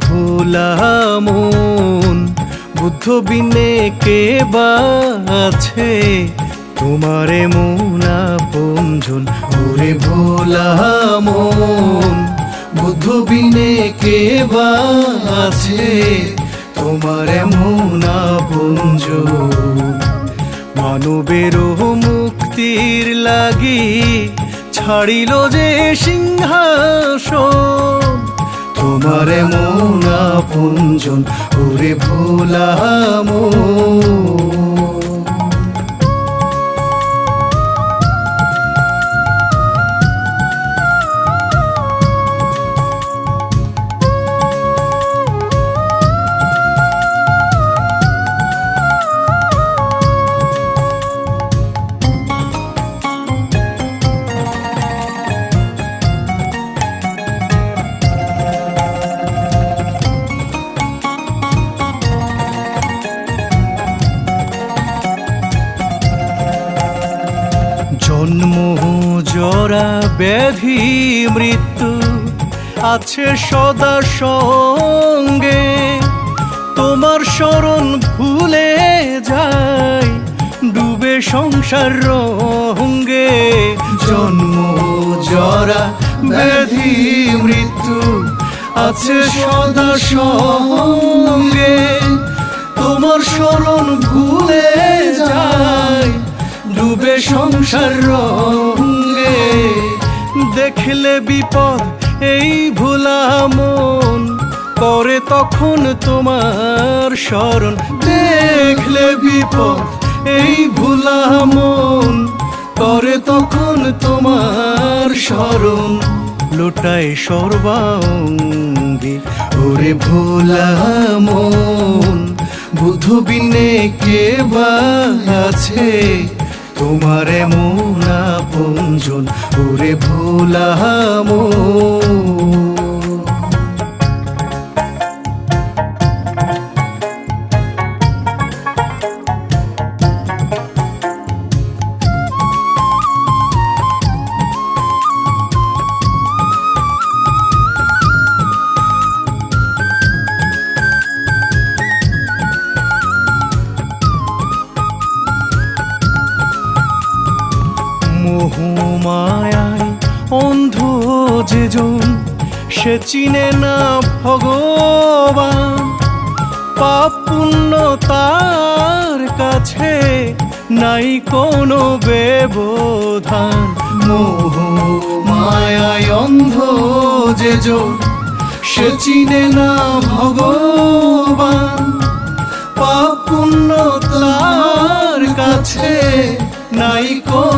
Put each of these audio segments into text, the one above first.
ভোলা মন বুদ্ধ বিনে কে আছে তোমারে মোনা পঞ্জন ওরে ভোলা মন বুদ্ধ বিনে কে আছে তোমারে মোনা পঞ্জন মানবের মুক্তির লাগি ছাড়িল যে সিংহাসন তোমারে মোনা পুঞ্জন ওরে ভোলাম জন্ম ব্যাধি মৃত্যু আছে সদা সঙ্গে। তোমার স্মরণ ভুলে যায় ডুবে সংসার রঙ্গে জন্ম জরা, ব্যাধি মৃত্যু আছে সদা সঙ্গে। তোমার স্মরণ ভুলে যায় ডুবে সংসার রঙ্গে দেখলে বিপদ, এই ভোলা মন করে তখন তোমার স্মরণ। দেখলে বিপদ, এই ভোলা মন করে তখন তোমার স্মরণ। লোটায় সর্বাঙ্গে ওরে ভোলা মন বুদ্ধ বিনে কে বা আছে? তোমারে মোনা পঞ্জন ওরে ভোলা মন মোহমায়ায় অন্ধ যেজন, সে চিনে না ভগবান। পাপ পুণ্য তার কাছে নাই কোনো ব্যবধান। মোহ মায়ায় অন্ধ যেজন, সে চিনে না ভগবান। পাপ পুণ্য তার কাছে নাই কোনো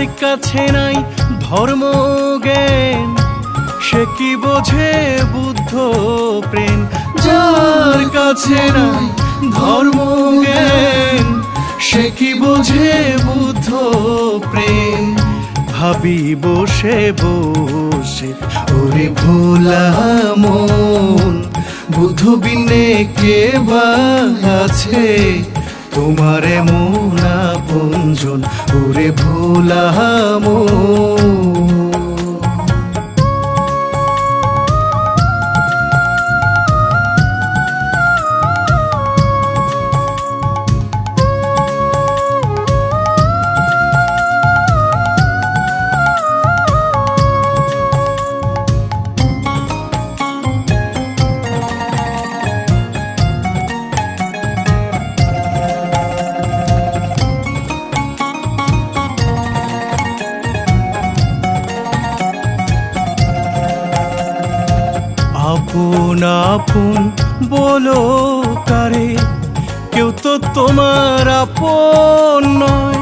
যার কাছে নাই ধর্ম জ্ঞান। সে কি বোঝে বুদ্ধ প্রেম? যার কাছে নাই ধর্ম জ্ঞান, সে কি বোঝে বুদ্ধ প্রেম? ভাবি বসে বসে, ওরে ভোলা মন। বুদ্ধ বিনে কে বা আছে? তোমার মোনা পঞ্জন ওরে ভোলা আপন বলো কারে? কেউ তো তোমার আপন নয়।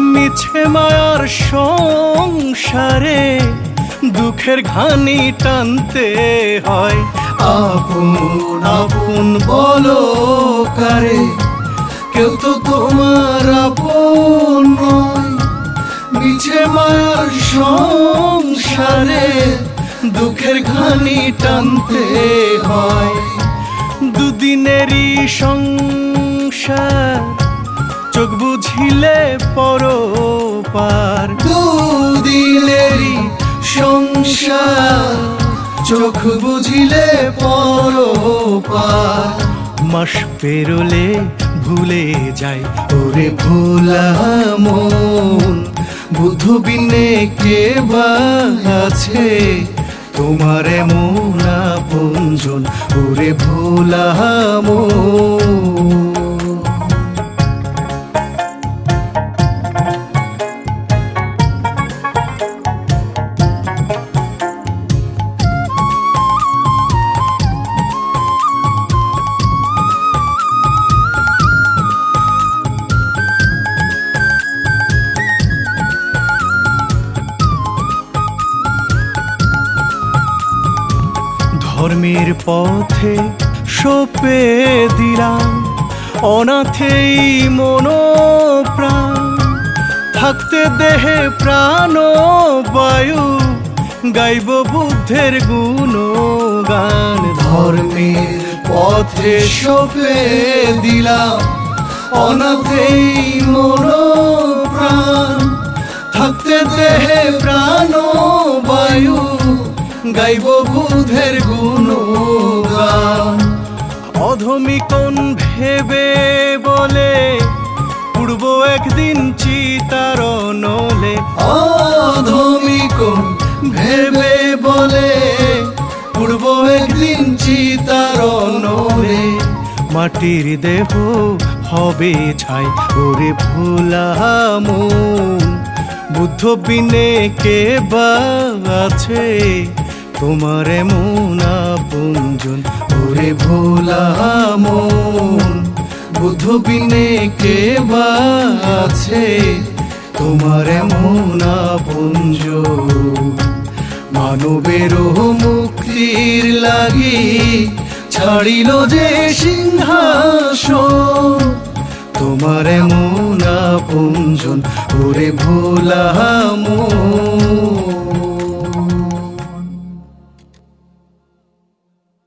মিছে মায়ার সংসারে দুঃখের ঘানি টানতে হয়। আপন আপন বলো কারে? কেউ তো তোমার আপন নয়। মিছে মায়ার সংসারে দুঃখের ঘানি টানতে হয়। দুদিনেরই সংসার, চোখ বুঝিলে পর পার দুদিনেরই সংসার, চোখ বুঝিলে পরপার। মাস পেরোলে ভুলে যায়, ওরে ভোলা মন। বুদ্ধ বিনে কে বা আছে? তোমার মোনা পুঞ্জন ওরে ভোলা মন পথে সোপে দিলাম, অনাথেই মনো প্রাণ থাকতে দেহে প্রাণ বায়ু গাইব বুদ্ধের গুণ গান ধর্মের পথে সপে দিলাম, অনাথেই মন প্রাণ থাকতে দেহে প্রাণ বায়ু গাইব বুধের গুণ গান অধমিকন ভেবে বলে পূর্ব একদিন চিতার নলে অধমিক ভেবে বলে পূর্ব একদিন চিতার নলে মাটির দেহ হবে ছাই, ওরে ভোলা মন। বুদ্ধ বিনে কে বা আছে? তোমার মোনা আপনজন ওরে ভোলা মন। বুদ্ধ বিনে কে আছে? তোমার মোনা পুঞ্জ মানবের মুক্তির লাগি ছাড়িল যে সিংহাসন। তোমার এমন পুঞ্জন, ওরে ভোলা মন।